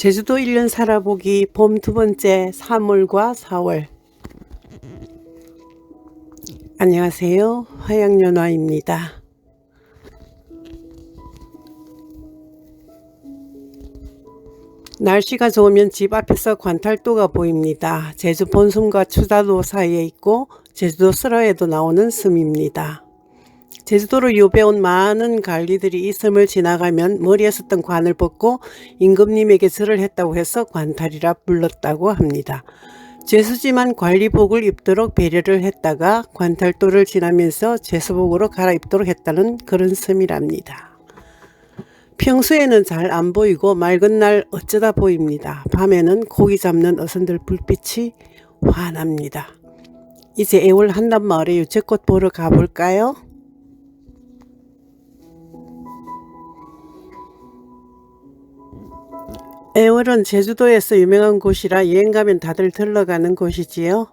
제주도 1년 살아보기 봄 두 번째 3월과 4월. 안녕하세요. 화양연화입니다. 날씨가 좋으면 집 앞에서 관탈도가 보입니다. 제주 본섬과 추다도 사이에 있고 제주도 설화에도 나오는 섬입니다 제주도로 유배온 많은 관리들이 이 섬을 지나가면 머리에 썼던 관을 벗고 임금님에게 절을 했다고 해서 관탈이라 불렀다고 합니다. 죄수지만 관리복을 입도록 배려를 했다가 관탈도를 지나면서 죄수복으로 갈아입도록 했다는 그런 섬이랍니다. 평소에는 잘 안 보이고 맑은 날 어쩌다 보입니다. 밤에는 고기 잡는 어선들 불빛이 환합니다. 이제 애월 한남마을에 유채꽃 보러 가볼까요? 애월은 제주도에서 유명한 곳이라 여행 가면 다들 들러가는 곳이지요.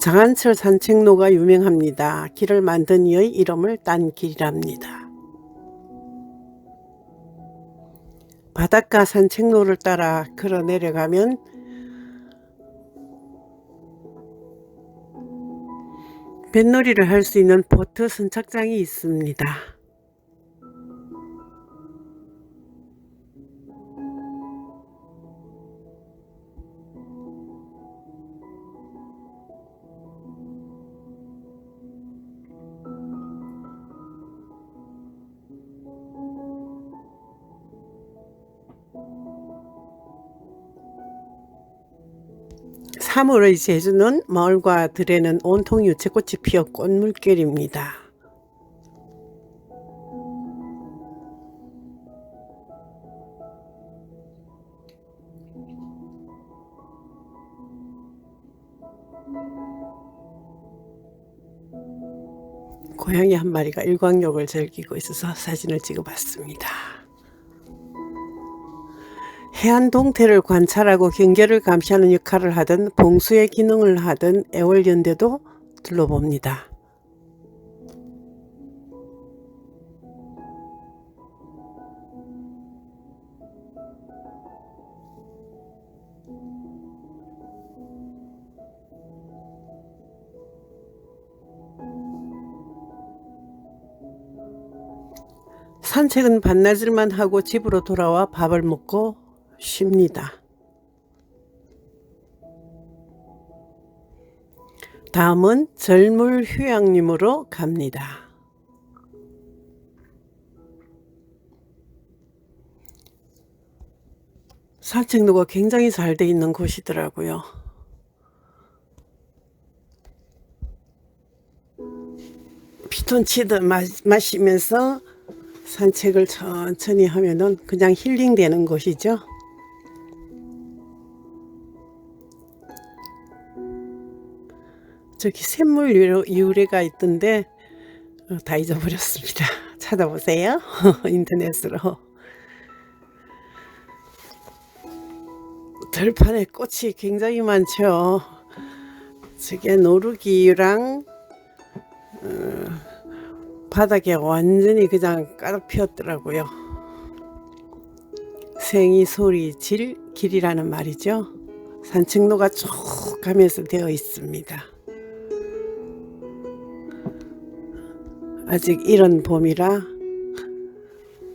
장안철 산책로가 유명합니다. 길을 만든 이의 이름을 딴 길이랍니다. 바닷가 산책로를 따라 걸어 내려가면 뱃놀이를 할 수 있는 보트 선착장이 있습니다. 삼월의 제주는 마을과 들에는 온통 유채꽃이 피어 꽃물결입니다. 고양이 한 마리가 일광욕을 즐기고 있어서 사진을 찍어봤습니다. 해안 동태를 관찰하고 경계를 감시하는 역할을 하던 봉수의 기능을 하던 애월연대도 둘러봅니다. 산책은 반나절만 하고 집으로 돌아와 밥을 먹고 쉽니다. 다음은 절물 휴양림으로 갑니다. 산책로가 굉장히 잘 돼 있는 곳이더라고요. 피톤치드 마, 마시면서 산책을 천천히 하면은 그냥 힐링되는 곳이죠. 저기 샘물 유래- 유래가 있던데 어, 다 잊어버렸습니다. 찾아보세요. 인터넷으로. 들판에 꽃이 굉장히 많죠. 저게 노루기랑 어, 바닥에 완전히 그냥 가득 피었더라고요. 생이 소리 질 길이라는 말이죠. 산책로가 쭉 가면서 되어 있습니다. 아직 이런 봄이라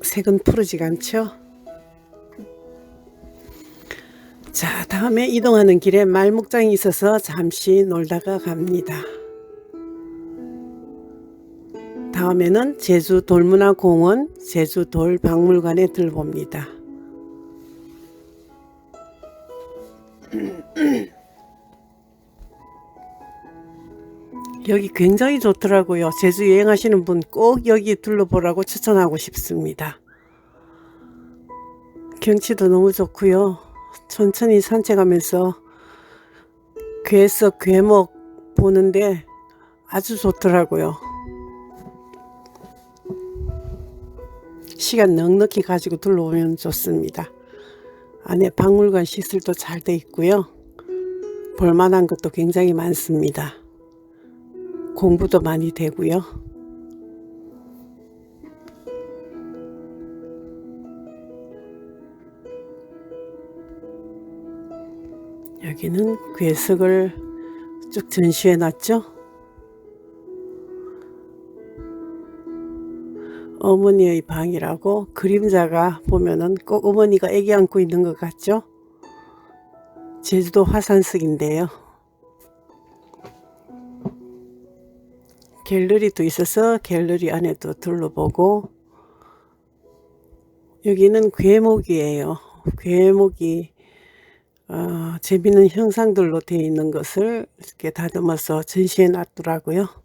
색은 푸르지가 않죠. 자, 다음에 이동하는 길에 말목장이 있어서 잠시 놀다가 갑니다. 다음에는 제주 돌문화공원 제주 돌 박물관에 들봅니다. 여기 굉장히 좋더라고요. 제주 여행하시는 분 꼭 여기 둘러보라고 추천하고 싶습니다. 경치도 너무 좋고요. 천천히 산책하면서 괴석 괴목 보는데 아주 좋더라고요. 시간 넉넉히 가지고 둘러오면 좋습니다. 안에 박물관 시설도 잘 돼 있고요. 볼만한 것도 굉장히 많습니다. 공부도 많이 되고요. 여기는 괴석을 쭉 전시해 놨죠. 어머니의 방이라고 그림자가 보면은 꼭 어머니가 애기 안고 있는 것 같죠? 제주도 화산석인데요. 갤러리도 있어서 갤러리 안에도 둘러보고 여기는 괴목이에요. 괴목이 어, 재밌는 형상들로 되어 있는 것을 이렇게 다듬어서 전시해 놨더라고요.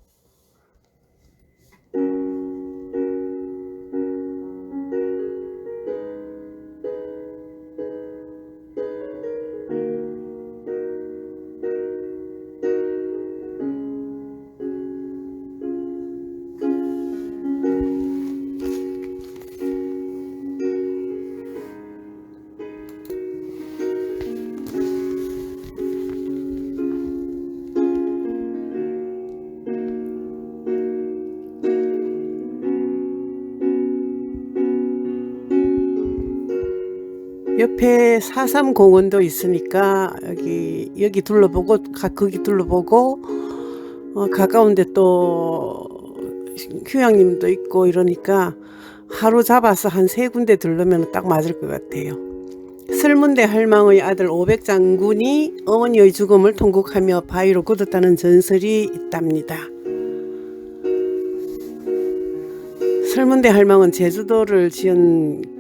옆에 사삼공원도 있으니까 여기 여기 둘러보고 가, 거기 둘러보고 어, 가까운데 또 휴양림도 있고 이러니까 하루 잡아서 한 세 군데 들르면 딱 맞을 것 같아요. 설문대 할망의 아들 오백 장군이 어머니의 죽음을 통곡하며 바위로 굳었다는 전설이 있답니다. 설문대 할망은 제주도를 지은 그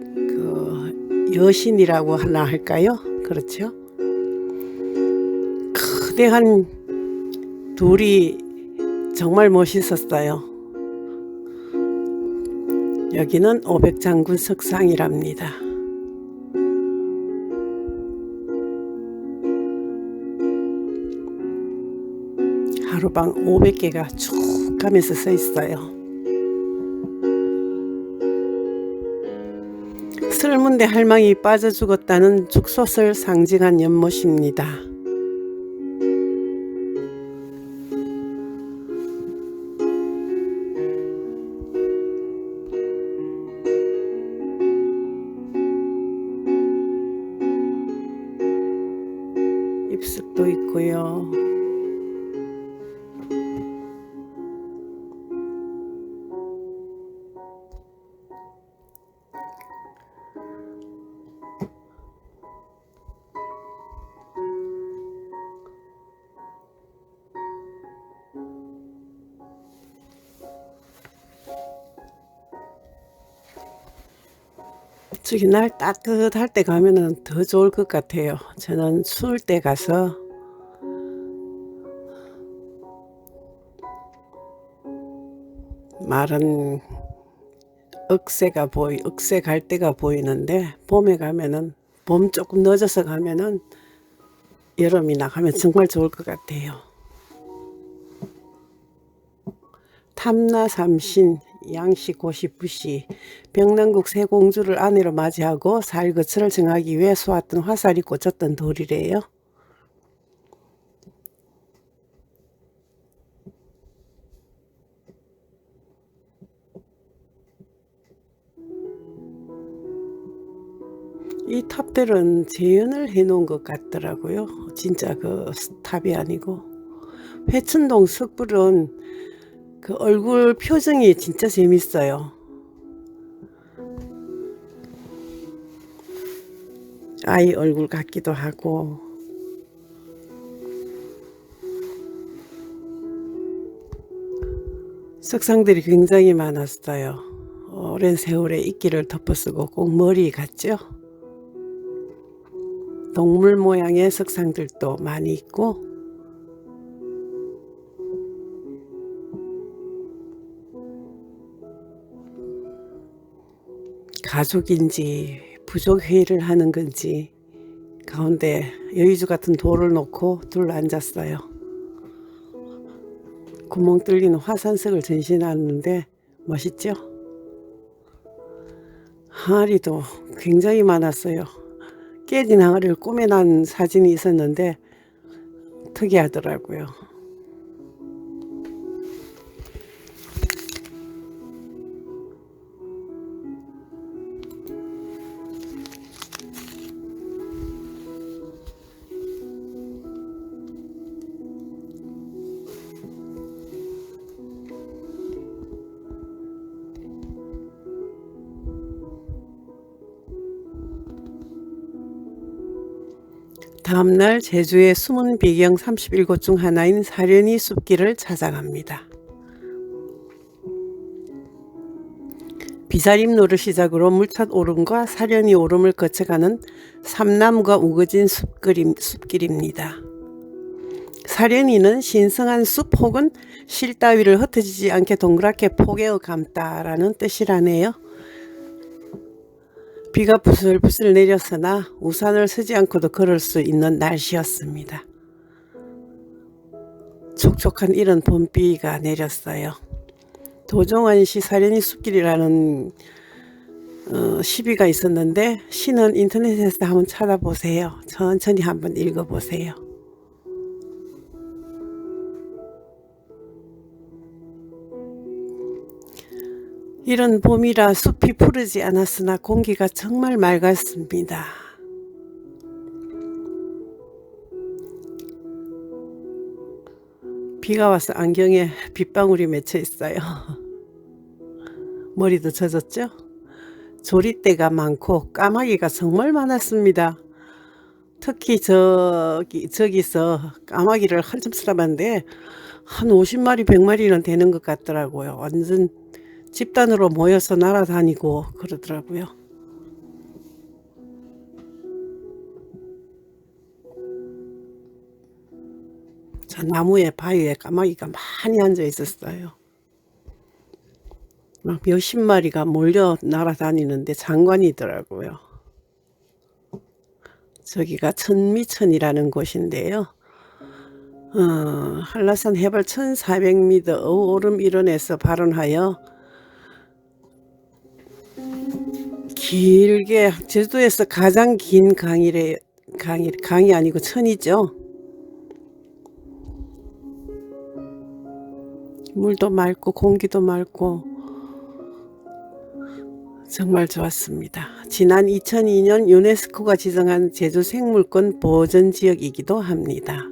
여신이라고 하나 할까요? 그렇죠? 거대한 돌이 정말 멋있었어요. 여기는 오백장군 석상이랍니다. 하루방 500개가 쭉 가면서 써 있어요. 쓸문대 할망이 빠져 죽었다는 죽솥을 상징한 연못입니다. 저기 날 따뜻할 때 가면은 더 좋을 것 같아요. 저는 추울 때 가서 마른 억새가 보이, 억새 갈 때가 보이는데 봄에 가면은 봄 조금 늦어서 가면은 여름이 나 가면 정말 좋을 것 같아요. 탐나삼신 양시 고시 부시 병남국 세 공주를 아내로 맞이하고 살 거처를 정하기 위해 쏘았던 화살이 꽂혔던 돌이래요. 이 탑들은 재현을 해놓은 것 같더라고요. 진짜 그 탑이 아니고 회춘동 석불은 그 얼굴 표정이 진짜 재밌어요. 아이 얼굴 같기도 하고 석상들이 굉장히 많았어요. 오랜 세월의 이끼를 덮어쓰고 꼭 머리 같죠? 동물 모양의 석상들도 많이 있고 가족인지 부족 회의를 하는 건지 가운데 여의주 같은 돌을 놓고 둘러 앉았어요. 구멍 뚫리는 화산석을 전시해놨는데 멋있죠? 항아리도 굉장히 많았어요. 깨진 항아리를 꾸며난 사진이 있었는데 특이하더라고요. 다음날 제주의 숨은 비경 31곳 중 하나인 사려니 숲길을 찾아갑니다. 비사림로를 시작으로 물찻 오름과 사려니 오름을 거쳐가는 삼남과 우거진 숲길, 숲길입니다. 사려니는 신성한 숲 혹은 실 따위를 흩어지지 않게 동그랗게 포개어 감다라는 뜻이라네요. 비가 부슬부슬 내렸으나 우산을 쓰지 않고도 걸을 수 있는 날씨였습니다. 촉촉한 이런 봄비가 내렸어요. 도종환 시 사려니 숲길이라는 어, 시비가 있었는데 시는 인터넷에서 한번 찾아보세요. 천천히 한번 읽어보세요. 이런 봄이라 숲이 푸르지 않았으나 공기가 정말 맑았습니다. 비가 와서 안경에 빗방울이 맺혀 있어요. 머리도 젖었죠? 조리대가 많고 까마귀가 정말 많았습니다. 특히 저기, 저기서 까마귀를 한참 쓰라봤는데 한 50마리, 100마리는 되는 것 같더라고요. 완전 집단으로 모여서 날아다니고 그러더라고요. 저 나무에 바위에 까마귀가 많이 앉아 있었어요. 막 몇십 마리가 몰려 날아다니는데 장관이더라고요. 저기가 천미천이라는 곳인데요. 어, 한라산 해발 1400m 오름 일원에서 발원하여 길게 제주도에서 가장 긴 강이래 강이 강이 아니고 천이죠. 물도 맑고 공기도 맑고 정말 좋았습니다. 지난 2002년 유네스코가 지정한 제주 생물권 보전 지역이기도 합니다.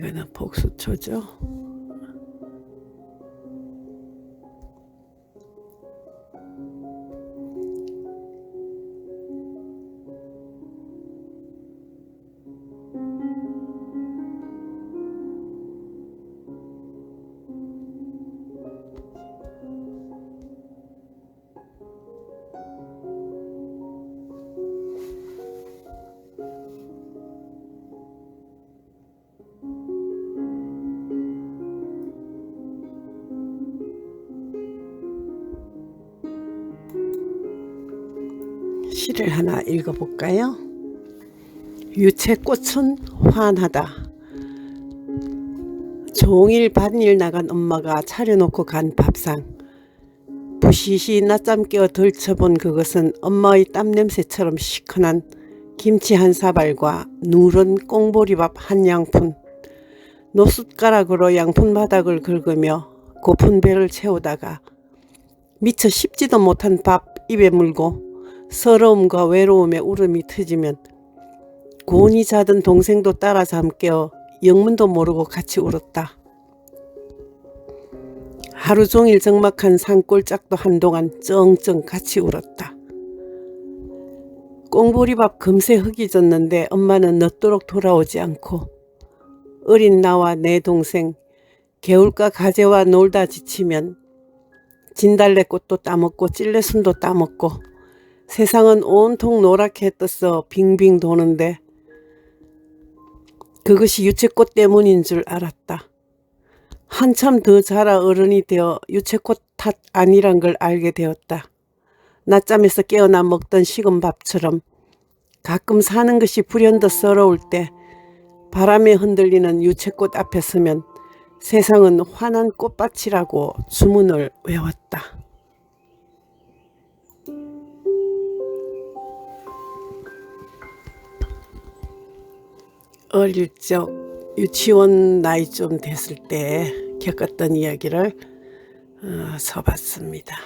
이거는 복수초죠. 시를 하나 읽어볼까요? 유채꽃은 환하다. 종일 밭일 나간 엄마가 차려놓고 간 밥상. 부시시 낮잠 깨어 들춰본 그것은 엄마의 땀냄새처럼 시큰한 김치 한 사발과 누런 꽁보리밥 한 양푼. 노숫가락으로 양푼 바닥을 긁으며 고픈 배를 채우다가 미처 씹지도 못한 밥 입에 물고 서러움과 외로움에 울음이 터지면 곤히 자던 동생도 따라 잠깨어 영문도 모르고 같이 울었다. 하루 종일 적막한 산골짝도 한동안 쩡쩡 같이 울었다. 꽁보리밥 금세 흙이 졌는데 엄마는 늦도록 돌아오지 않고 어린 나와 내 동생 개울가 가재와 놀다 지치면 진달래꽃도 따먹고 찔레순도 따먹고 세상은 온통 노랗게 떠서 빙빙 도는데 그것이 유채꽃 때문인 줄 알았다. 한참 더 자라 어른이 되어 유채꽃 탓 아니란 걸 알게 되었다. 낮잠에서 깨어나 먹던 식은 밥처럼 가끔 사는 것이 불현듯 서러울 때 바람에 흔들리는 유채꽃 앞에 서면 세상은 환한 꽃밭이라고 주문을 외웠다. 어릴 적 유치원 나이 좀 됐을 때 겪었던 이야기를 어, 써봤습니다.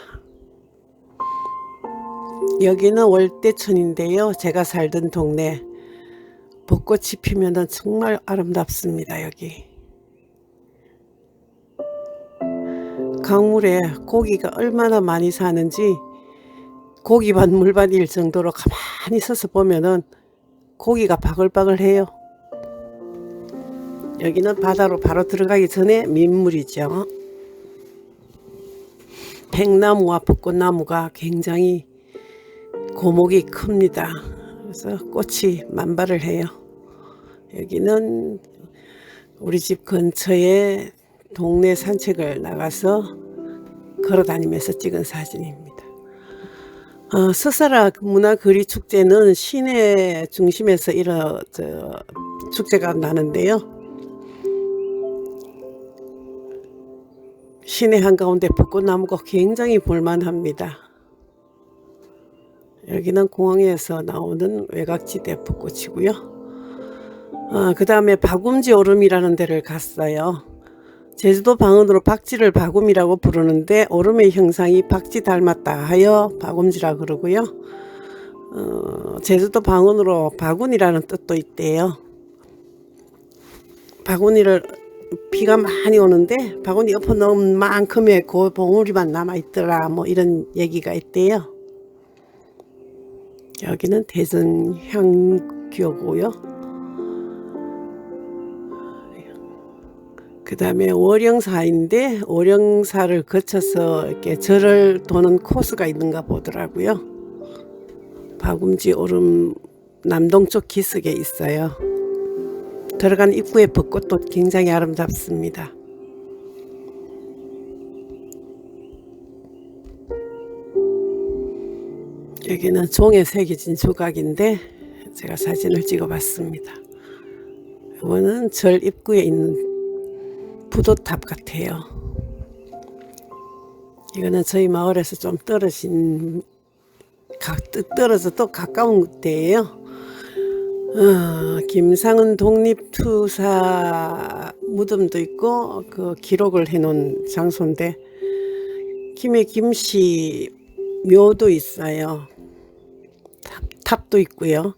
여기는 월대촌인데요. 제가 살던 동네 벚꽃이 피면은 정말 아름답습니다. 여기 강물에 고기가 얼마나 많이 사는지 고기 반 물반 일 정도로 가만히 서서 보면은 고기가 바글바글해요. 여기는 바다로 바로 들어가기 전에 민물이죠. 백나무와 벚꽃나무가 굉장히 고목이 큽니다. 그래서 꽃이 만발을 해요. 여기는 우리 집 근처에 동네 산책을 나가서 걸어 다니면서 찍은 사진입니다. 어, 스사라 문화거리 축제는 시내 중심에서 저, 축제가 나는데요. 시내 한가운데 벚꽃나무가 굉장히 볼만합니다. 여기는 공항에서 나오는 외곽지대 벚꽃이고요. 아, 그 다음에 박음지 오름이라는 데를 갔어요. 제주도 방언으로 박지를 박음이라고 부르는데 오름의 형상이 박지 닮았다 하여 박음지라 그러고요. 어, 제주도 방언으로 바구니라는 뜻도 있대요. 바구니를 비가 많이 오는데 바구니 엎어 넣은 만큼의 그 봉우리만 남아 있더라 뭐 이런 얘기가 있대요. 여기는 대전 향교고요. 그 다음에 월영사인데 월영사를 거쳐서 이렇게 절을 도는 코스가 있는가 보더라고요. 박음지 오름 남동쪽 기슭에 있어요. 들어간 입구의 벚꽃도 굉장히 아름답습니다. 여기는 종에 새겨진 조각인데 제가 사진을 찍어봤습니다. 이거는 절 입구에 있는 부도탑 같아요. 이거는 저희 마을에서 좀 떨어진 가, 떨어져 또 가까운 데예요. 어, 김상은 독립투사 무덤도 있고 그 기록을 해놓은 장소인데 김해 김씨 묘도 있어요. 탑, 탑도 있고요.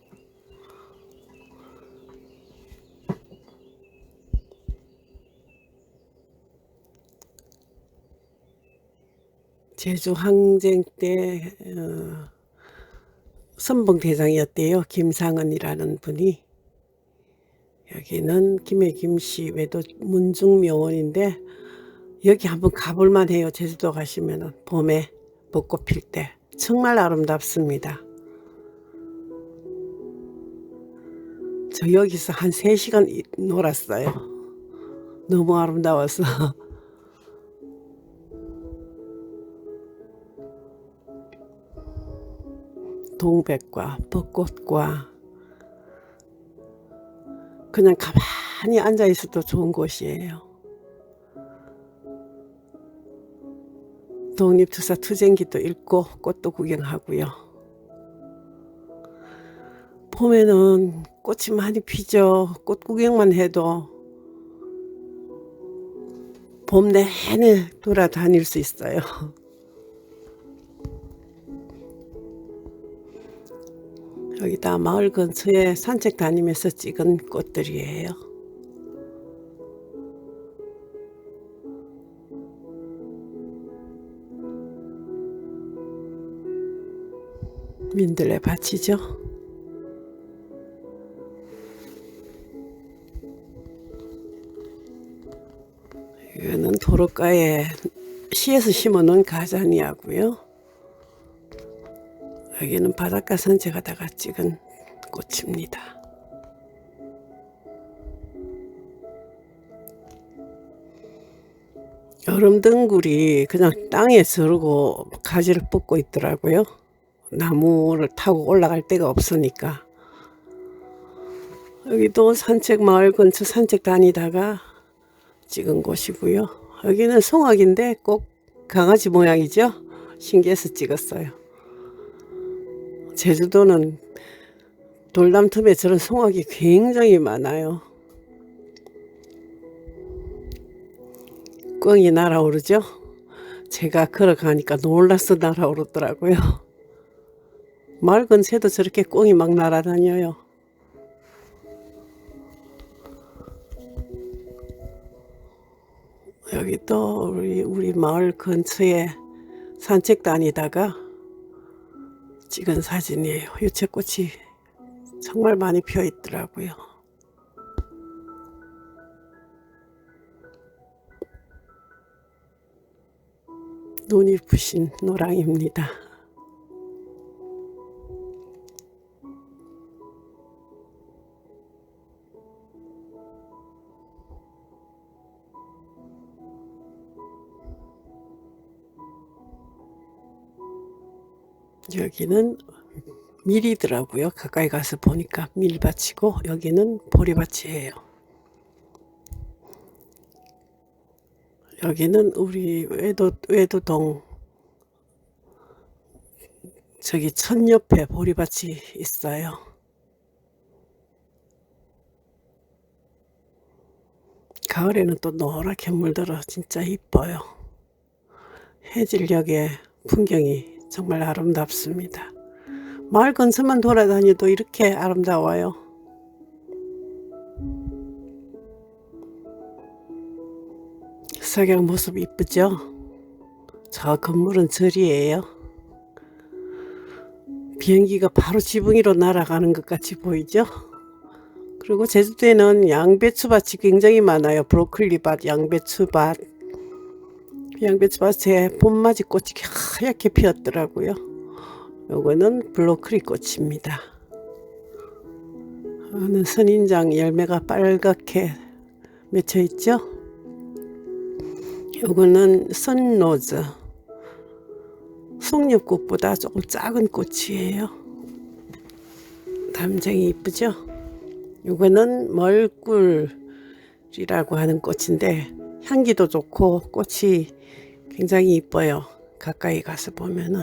제주 항쟁 때 어, 선봉 대장이었대요. 김상은이라는 분이. 여기는 김해 김씨 외도 문중묘원인데 여기 한번 가볼만 해요. 제주도 가시면은 봄에 벚꽃 필 때 정말 아름답습니다. 저 여기서 한 3시간 이- 놀았어요. 너무 아름다워서. 동백과 벚꽃과 그냥 가만히 앉아 있어도 좋은 곳이에요. 독립투사 투쟁기도 읽고 꽃도 구경하고요. 봄에는 꽃이 많이 피죠. 꽃 구경만 해도 봄 내내 돌아다닐 수 있어요. 여기 다 마을 근처에 산책 다니면서 찍은 꽃들이에요. 민들레 밭이죠. 이거는 도로가에 시에서 심어놓은 가자니아고요. 여기는 바닷가 산책하다가 찍은 꽃입니다. 여름등굴이 그냥 땅에 저르고 가지를 뻗고 있더라고요. 나무를 타고 올라갈 데가 없으니까. 여기도 산책 마을 근처 산책 다니다가 찍은 곳이고요. 여기는 송악인데 꼭 강아지 모양이죠. 신기해서 찍었어요. 제주도는 돌담 틈에 저런 송악이 굉장히 많아요. 꿩이 날아오르죠? 제가 걸어가니까 놀라서 날아오르더라고요. 마을 근처에도 저렇게 꿩이 막 날아다녀요. 여기 또 우리, 우리 마을 근처에 산책 다니다가 찍은 사진이에요. 유채꽃이 정말 많이 피어 있더라고요. 눈이 부신 노랑입니다. 여기는 밀이더라고요. 가까이 가서 보니까 밀밭이고 여기는 보리밭이에요. 여기는 우리 외도 외도동 저기 천 옆에 보리밭이 있어요. 가을에는 또 노랗게 물들어 진짜 이뻐요. 해질녘의 풍경이 정말 아름답습니다. 마을 근처만 돌아다녀도 이렇게 아름다워요. 석양 모습 이쁘죠? 저 건물은 절이에요. 비행기가 바로 지붕 위로 날아가는 것 같이 보이죠? 그리고 제주도에는 양배추밭이 굉장히 많아요. 브로콜리밭, 양배추밭. 양배추밭에 봄맞이 꽃이 하얗게 피었더라고요. 요거는 블로크리 꽃입니다. 어느 선인장 열매가 빨갛게 맺혀 있죠? 요거는 선로즈. 송잎꽃보다 조금 작은 꽃이에요. 담쟁이 이쁘죠? 요거는 멀꿀이라고 하는 꽃인데 향기도 좋고 꽃이 굉장히 이뻐요. 가까이 가서 보면은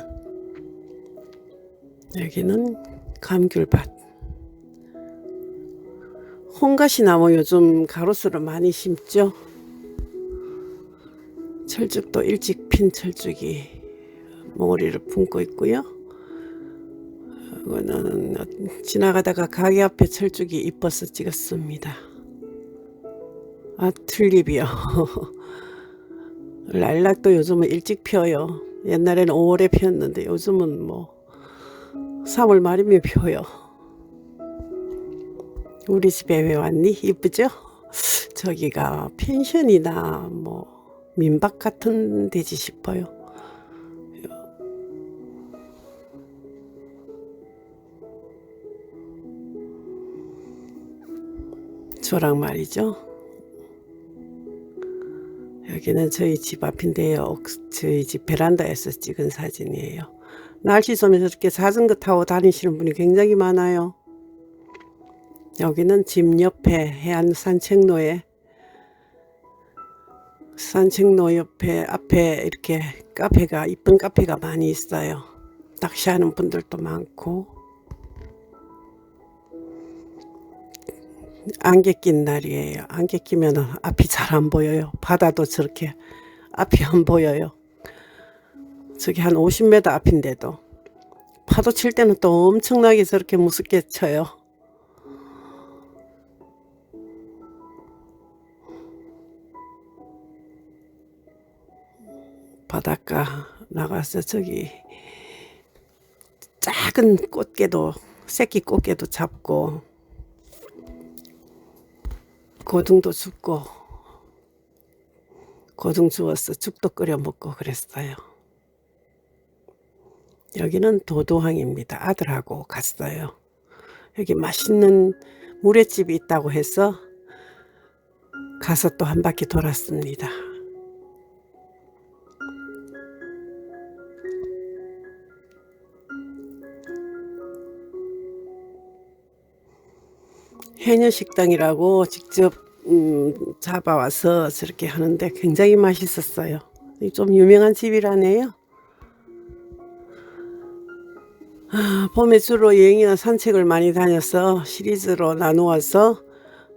여기는 감귤밭. 홍가시 나무 요즘 가로수로 많이 심죠. 철쭉도 일찍 핀 철쭉이 몽우리를 품고 있고요. 이거는 지나가다가 가게 앞에 철쭉이 이뻐서 찍었습니다. 아 튤립이요. 랄락도 요즘은 일찍 피어요. 옛날에는 5월에 피었는데 요즘은 뭐 3월 말이면 피어요. 우리 집에 왜 왔니? 이쁘죠? 저기가 펜션이나 뭐 민박 같은 데지 싶어요. 저랑 말이죠. 여기는 저희 집 앞인데요. 저희 집 베란다에서 찍은 사진이에요. 날씨 좋으면 저렇게 자전거 타고 다니시는 분이 굉장히 많아요. 여기는 집 옆에 해안 산책로에 산책로 옆에 앞에 이렇게 카페가 이쁜 카페가 많이 있어요. 낚시하는 분들도 많고 안개 낀 날이에요. 안개 끼면 앞이 잘 안 보여요. 바다도 저렇게 앞이 안 보여요. 저기 한 50m 앞인데도 파도 칠 때는 또 엄청나게 저렇게 무섭게 쳐요. 바닷가 나가서 저기 작은 꽃게도 새끼 꽃게도 잡고 고등도 줍고 고등 주워서 죽도 끓여 먹고 그랬어요. 여기는 도도항입니다. 아들하고 갔어요. 여기 맛있는 물회집이 있다고 해서 가서 또 한 바퀴 돌았습니다. 해녀식당이라고 직접 음, 잡아와서 저렇게 하는데 굉장히 맛있었어요. 좀 유명한 집이라네요. 아, 봄에 주로 여행이나 산책을 많이 다녀서 시리즈로 나누어서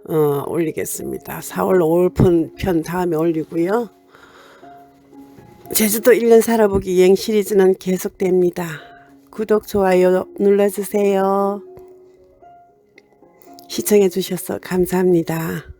어, 올리겠습니다. 4월 5월 편, 편 다음에 올리고요. 제주도 1년 살아보기 여행 시리즈는 계속됩니다. 구독, 좋아요 눌러주세요. 시청해 주셔서 감사합니다.